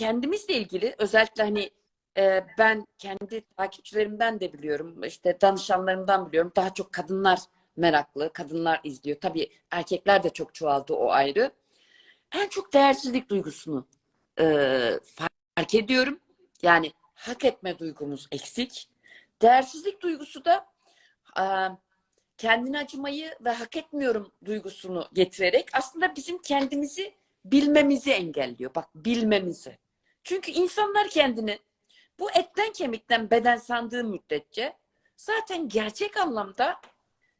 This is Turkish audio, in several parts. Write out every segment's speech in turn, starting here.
kendimizle ilgili özellikle hani e, ben kendi takipçilerimden de biliyorum, işte danışanlarımdan biliyorum. Daha çok kadınlar meraklı, kadınlar izliyor. Tabii erkekler de çok çoğaldı o ayrı. En çok değersizlik duygusunu e, fark ediyorum. Yani hak etme duygumuz eksik. Değersizlik duygusu da e, kendini acımayı ve hak etmiyorum duygusunu getirerek aslında bizim kendimizi bilmemizi engelliyor. Bak bilmemizi. Çünkü insanlar kendini bu etten kemikten beden sandığı müddetçe zaten gerçek anlamda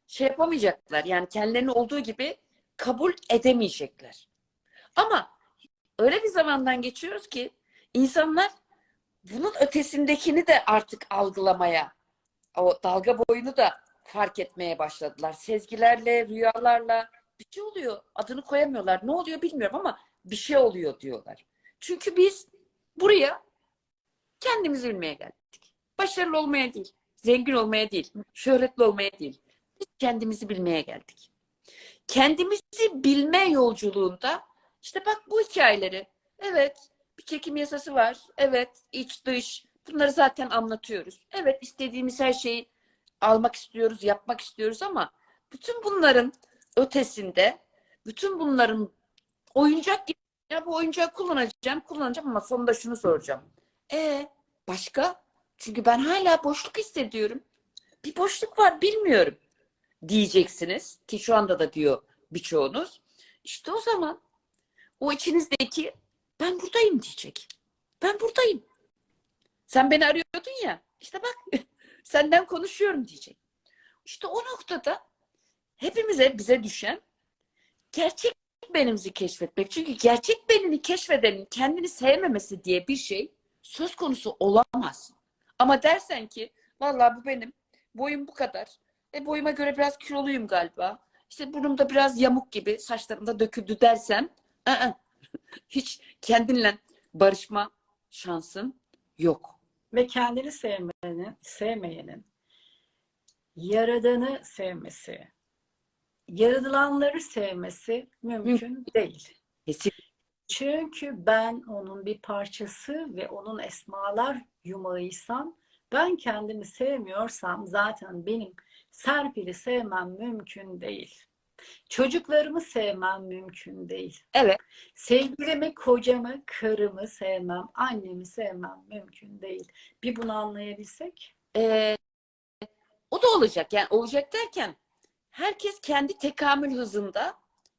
şey yapamayacaklar. Yani kendilerini olduğu gibi kabul edemeyecekler. Ama öyle bir zamandan geçiyoruz ki insanlar bunun ötesindekini de artık algılamaya, o dalga boyunu da fark etmeye başladılar. Sezgilerle, rüyalarla bir şey oluyor. Adını koyamıyorlar. Ne oluyor bilmiyorum ama bir şey oluyor diyorlar. Çünkü biz buraya kendimizi bilmeye geldik. Başarılı olmaya değil, zengin olmaya değil, şöhretli olmaya değil. Biz kendimizi bilmeye geldik. Kendimizi bilme yolculuğunda işte bak bu hikayeleri. Evet, bir çekim yasası var. Evet, iç dış. Bunları zaten anlatıyoruz. Evet, istediğimiz her şeyi almak istiyoruz, yapmak istiyoruz ama bütün bunların ötesinde, bütün bunların oyuncak gibi ya bu oyuncağı kullanacağım, kullanacağım ama sonunda şunu soracağım. E başka? Çünkü ben hala boşluk hissediyorum. Bir boşluk var, bilmiyorum diyeceksiniz ki şu anda da diyor birçoğunuz. İşte o zaman o içinizdeki ben buradayım diyecek. Ben buradayım. Sen beni arıyordun ya. İşte bak senden konuşuyorum diyecek. İşte o noktada hepimize bize düşen gerçek benimizi keşfetmek. Çünkü gerçek benini keşfedenin kendini sevmemesi diye bir şey söz konusu olamaz. Ama dersen ki vallahi bu benim boyum bu kadar. E boyuma göre biraz kiloluyum galiba. İşte burnumda biraz yamuk gibi saçlarımda döküldü dersem ı-ı, hiç kendinle barışma şansın yok. Ve kendini sevmenin, sevmeyenin yaradanı sevmesi, yaratılanları sevmesi mümkün değil. Çünkü ben onun bir parçası ve onun esmalar yumağıysam, ben kendimi sevmiyorsam zaten benim Serpil'i sevmem mümkün değil. Çocuklarımı sevmem mümkün değil. Evet. Sevgilimi, kocamı, karımı sevmem, annemi sevmem mümkün değil. Bir bunu anlayabilsek. Ee, o da olacak. Yani olacak derken herkes kendi tekamül hızında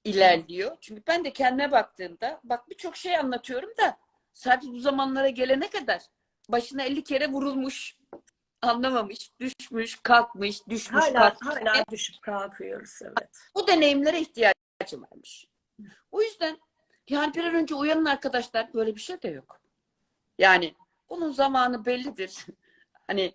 ilerliyor. Çünkü ben de kendime baktığımda bak birçok şey anlatıyorum da sadece bu zamanlara gelene kadar başına 50 kere vurulmuş, anlamamış, düşmüş, kalkmış, düşmüş, Hala, kalkmış. hala düşüp kalkıyoruz evet. Bu deneyimlere ihtiyacım varmış. O yüzden yani bir an önce uyanın arkadaşlar böyle bir şey de yok. Yani bunun zamanı bellidir. hani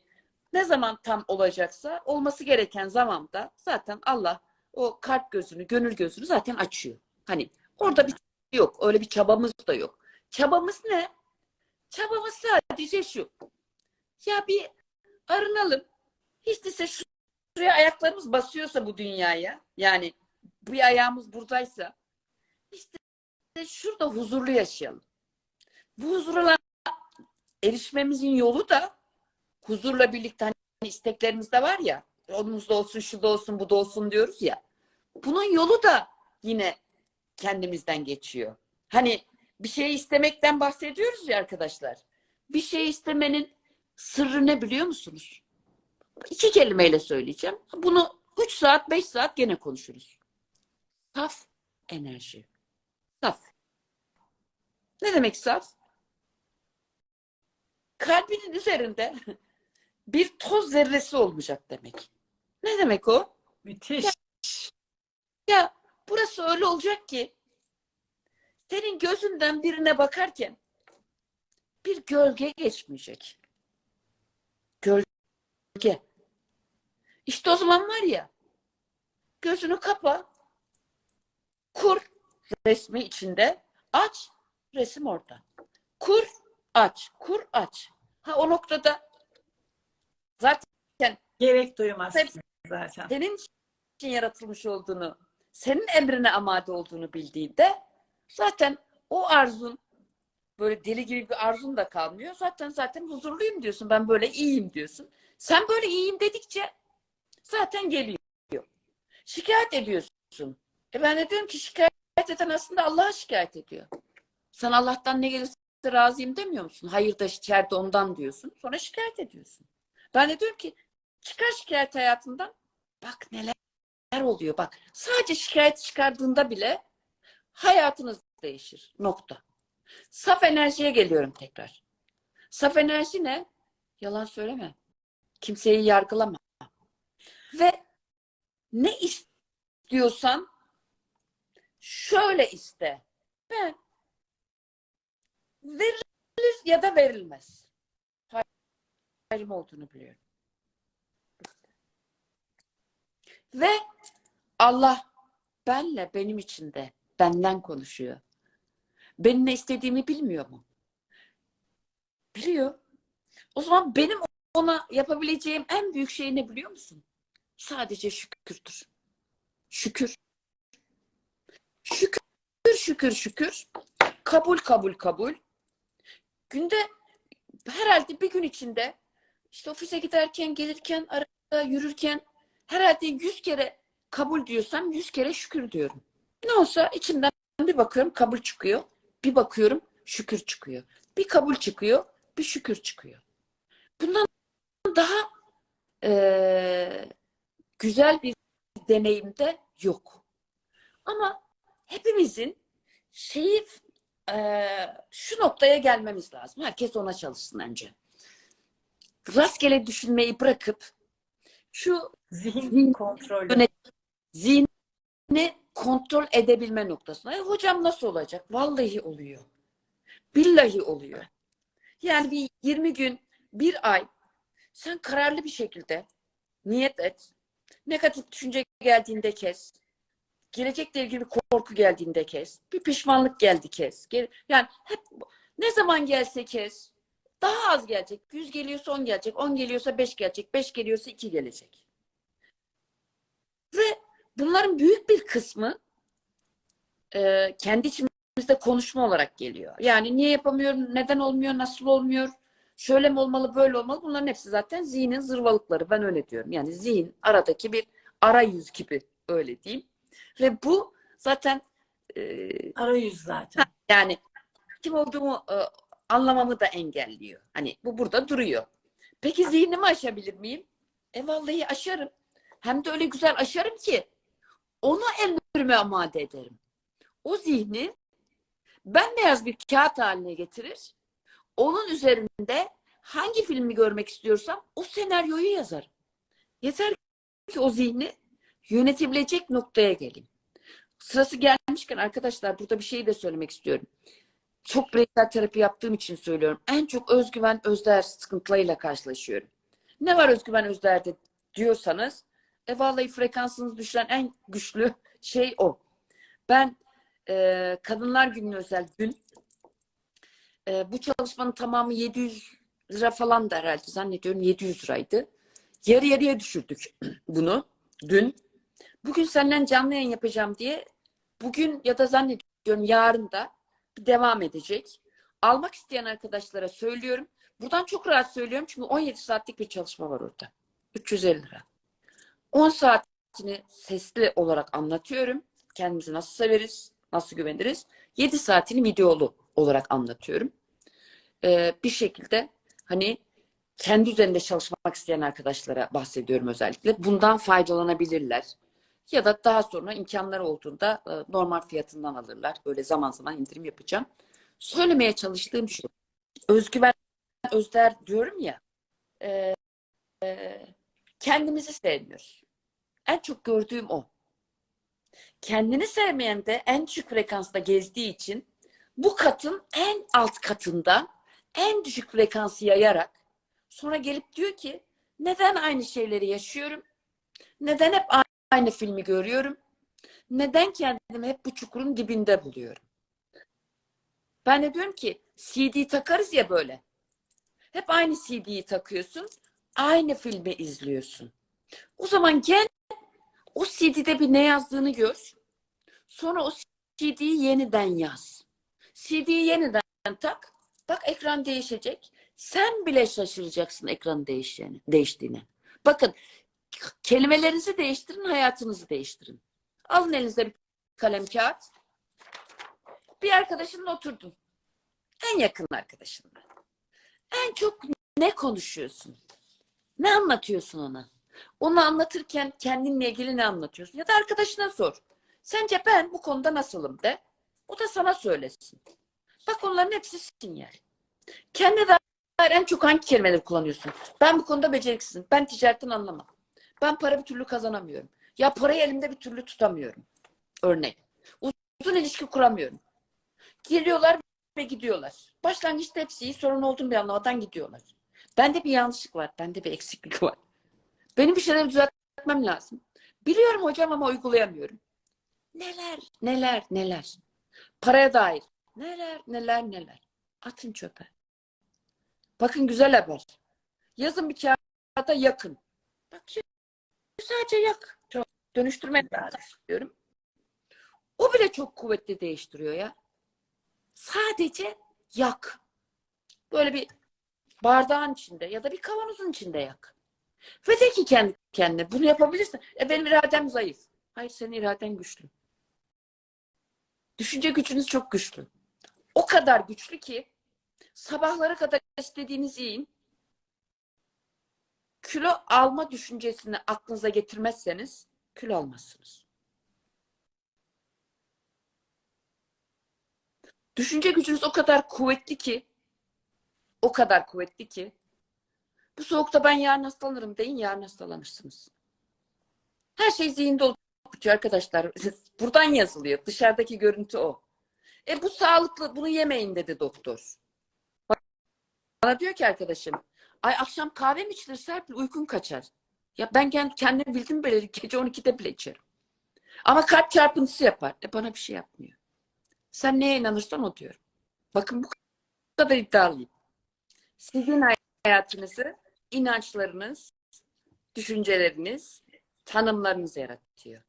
ne zaman tam olacaksa olması gereken zamanda zaten Allah o kalp gözünü, gönül gözünü zaten açıyor. Hani orada bir yok. Öyle bir çabamız da yok. Çabamız ne? Çabamız sadece şu. Ya bir arınalım. Hiç değilse şu şuraya ayaklarımız basıyorsa bu dünyaya yani bir ayağımız buradaysa işte şurada huzurlu yaşayalım. Bu huzura erişmemizin yolu da huzurla birlikte hani isteklerimiz de var ya onumuzda olsun şu da olsun bu da olsun diyoruz ya bunun yolu da yine kendimizden geçiyor. Hani bir şey istemekten bahsediyoruz ya arkadaşlar. Bir şey istemenin sırrı ne biliyor musunuz? İki kelimeyle söyleyeceğim. Bunu 3 saat, 5 saat gene konuşuruz. Saf enerji. Saf. Ne demek saf? Kalbinin üzerinde bir toz zerresi olmayacak demek. Ne demek o? Müthiş. Ya burası öyle olacak ki senin gözünden birine bakarken bir gölge geçmeyecek. Gölge. İşte o zaman var ya gözünü kapa kur resmi içinde aç resim orada. Kur aç kur aç. Ha o noktada zaten Gerek duymazsın zaten. senin için yaratılmış olduğunu, senin emrine amade olduğunu bildiğinde zaten o arzun böyle deli gibi bir arzun da kalmıyor. Zaten zaten huzurluyum diyorsun. Ben böyle iyiyim diyorsun. Sen böyle iyiyim dedikçe zaten geliyor. Şikayet ediyorsun. E ben de diyorum ki şikayet eden aslında Allah'a şikayet ediyor. Sen Allah'tan ne gelirse razıyım demiyor musun? Hayır da içeride ondan diyorsun. Sonra şikayet ediyorsun. Ben de diyorum ki çıkar şikayet hayatından. Bak neler oluyor bak. Sadece şikayet çıkardığında bile hayatınız değişir. Nokta. Saf enerjiye geliyorum tekrar. Saf enerji ne? Yalan söyleme. Kimseyi yargılama. Ve ne istiyorsan şöyle iste. Ben verilir ya da verilmez. Hayrım olduğunu biliyorum. Ve Allah benle benim için de benden konuşuyor. Benim ne istediğimi bilmiyor mu? Biliyor. O zaman benim ona yapabileceğim en büyük şey ne biliyor musun? Sadece şükürdür. Şükür. Şükür, şükür, şükür. Kabul, kabul, kabul. Günde herhalde bir gün içinde işte ofise giderken, gelirken, arada yürürken herhalde yüz kere kabul diyorsam yüz kere şükür diyorum. Ne olsa içimden bir bakıyorum kabul çıkıyor. Bir bakıyorum şükür çıkıyor. Bir kabul çıkıyor, bir şükür çıkıyor. Bundan daha eee, güzel bir deneyim de yok. Ama hepimizin şeyi eee, şu noktaya gelmemiz lazım. Herkes ona çalışsın önce. Rastgele düşünmeyi bırakıp şu Zihin kontrolü. zihni kontrol edebilme noktasına. E, hocam nasıl olacak? Vallahi oluyor. Billahi oluyor. Yani bir 20 gün, bir ay sen kararlı bir şekilde niyet et. Negatif düşünce geldiğinde kes. Gelecekle ilgili bir korku geldiğinde kes. Bir pişmanlık geldi kes. Yani hep ne zaman gelse kes. Daha az gelecek. 100 geliyorsa 10 gelecek. 10 geliyorsa 5 gelecek. 5 geliyorsa 2 gelecek. Ve bunların büyük bir kısmı e, kendi içimizde konuşma olarak geliyor. Yani niye yapamıyorum, neden olmuyor, nasıl olmuyor, şöyle mi olmalı, böyle olmalı. Bunların hepsi zaten zihnin zırvalıkları. Ben öyle diyorum. Yani zihin aradaki bir arayüz gibi öyle diyeyim. Ve bu zaten e, Arayüz zaten. yani kim olduğumu e, anlamamı da engelliyor. Hani bu burada duruyor. Peki zihnimi aşabilir miyim? E vallahi aşarım. Hem de öyle güzel aşarım ki onu emrime amade ederim. O zihni bembeyaz bir kağıt haline getirir. Onun üzerinde hangi filmi görmek istiyorsam o senaryoyu yazarım. Yeter ki o zihni yönetebilecek noktaya geleyim. Sırası gelmişken arkadaşlar burada bir şey de söylemek istiyorum. Çok bireysel terapi yaptığım için söylüyorum. En çok özgüven, özdeğer sıkıntılarıyla karşılaşıyorum. Ne var özgüven, özdeğerde diyorsanız e vallahi frekansınız düşen en güçlü şey o. Ben e, Kadınlar Günü'ne özel dün e, bu çalışmanın tamamı 700 lira falan da herhalde zannediyorum 700 liraydı. Yarı yarıya düşürdük bunu dün. Bugün senden canlı yayın yapacağım diye bugün ya da zannediyorum yarın da devam edecek. Almak isteyen arkadaşlara söylüyorum. Buradan çok rahat söylüyorum çünkü 17 saatlik bir çalışma var orada. 350 lira. 10 saatini sesli olarak anlatıyorum. Kendimizi nasıl severiz, nasıl güveniriz. 7 saatini videolu olarak anlatıyorum. Ee, bir şekilde hani kendi üzerinde çalışmak isteyen arkadaşlara bahsediyorum özellikle. Bundan faydalanabilirler. Ya da daha sonra imkanları olduğunda e, normal fiyatından alırlar. Böyle zaman zaman indirim yapacağım. Söylemeye çalıştığım şu. Özgüven, özder diyorum ya. e, e, kendimizi sevmiyoruz. En çok gördüğüm o. Kendini sevmeyen de en düşük frekansta gezdiği için bu katın en alt katında en düşük frekansı yayarak sonra gelip diyor ki neden aynı şeyleri yaşıyorum? Neden hep aynı filmi görüyorum? Neden kendimi hep bu çukurun dibinde buluyorum? Ben de diyorum ki CD takarız ya böyle. Hep aynı CD'yi takıyorsun. Aynı filmi izliyorsun. O zaman gel o CD'de bir ne yazdığını gör. Sonra o CD'yi yeniden yaz. CD'yi yeniden tak. Bak ekran değişecek. Sen bile şaşıracaksın ekranın değiştiğine. Bakın kelimelerinizi değiştirin, hayatınızı değiştirin. Alın elinize bir kalem kağıt. Bir arkadaşınla oturdun. En yakın arkadaşınla. En çok ne konuşuyorsun? Ne anlatıyorsun ona? Onu anlatırken kendinle ilgili ne anlatıyorsun? Ya da arkadaşına sor. Sence ben bu konuda nasılım de. O da sana söylesin. Bak onların hepsi sinyal. Kendine dair en çok hangi kelimeleri kullanıyorsun? Ben bu konuda beceriksizim. Ben ticaretten anlamam. Ben para bir türlü kazanamıyorum. Ya parayı elimde bir türlü tutamıyorum. Örnek. Uzun ilişki kuramıyorum. Geliyorlar ve gidiyorlar. Başlangıçta hepsi iyi. Sorun olduğunu bir anlamadan gidiyorlar. Bende bir yanlışlık var. Bende bir eksiklik var. Benim bir şeyleri düzeltmem lazım. Biliyorum hocam ama uygulayamıyorum. Neler, neler, neler. Paraya dair. Neler, neler, neler. Atın çöpe. Bakın güzel haber. Yazın bir kağıda yakın. Bak sadece yak. Çok dönüştürme diyorum. O bile çok kuvvetli değiştiriyor ya. Sadece yak. Böyle bir bardağın içinde ya da bir kavanozun içinde yak. Ve de ki kendi kendine bunu yapabilirsin. E benim iradem zayıf. Hayır senin iraden güçlü. Düşünce gücünüz çok güçlü. O kadar güçlü ki sabahlara kadar istediğinizi yiyin. Kilo alma düşüncesini aklınıza getirmezseniz kilo almazsınız. Düşünce gücünüz o kadar kuvvetli ki o kadar kuvvetli ki bu soğukta ben yarın hastalanırım deyin yarın hastalanırsınız. Her şey zihinde olup bitiyor arkadaşlar. Buradan yazılıyor. Dışarıdaki görüntü o. E bu sağlıklı bunu yemeyin dedi doktor. Bana diyor ki arkadaşım ay akşam kahve mi içilir Serpil uykun kaçar. Ya ben kend- kendimi bildim böyle gece 12'de bile içerim. Ama kalp çarpıntısı yapar. E bana bir şey yapmıyor. Sen neye inanırsan o diyorum. Bakın bu kadar iddialıyım. Sizin hayatınızı inançlarınız, düşünceleriniz, tanımlarınız yaratıyor.